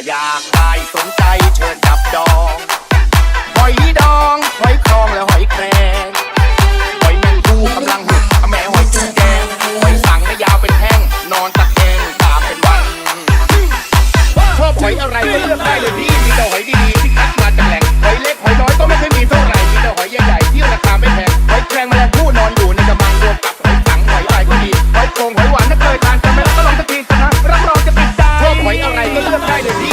อยากได้สนใจเชิญจับดองหอยดอง อะไรก็เลือกได้เลยพี่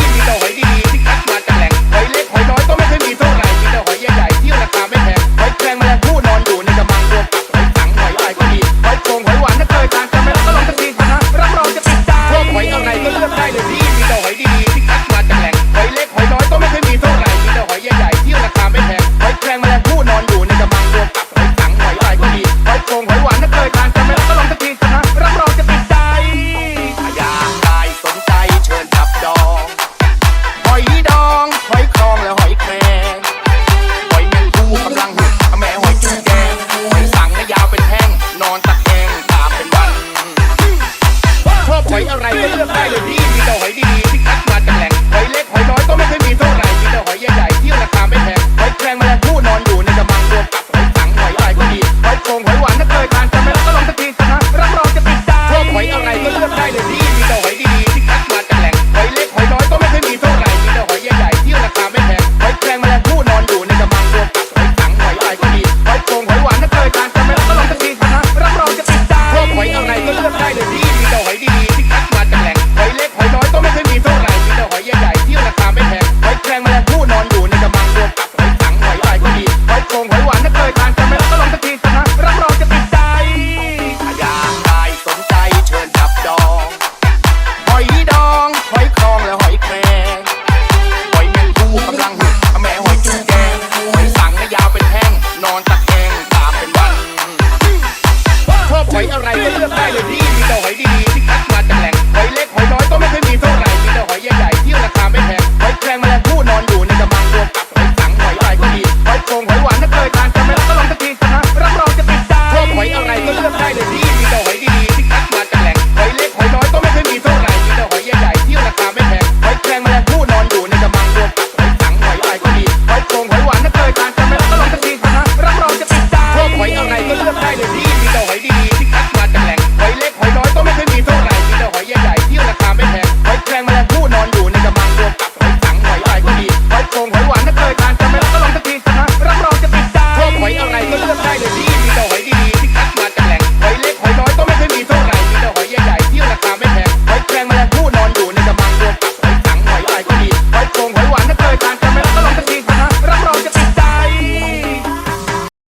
หอยอะไรก็เลือกได้เลยพี่มีแต่หอยดีๆ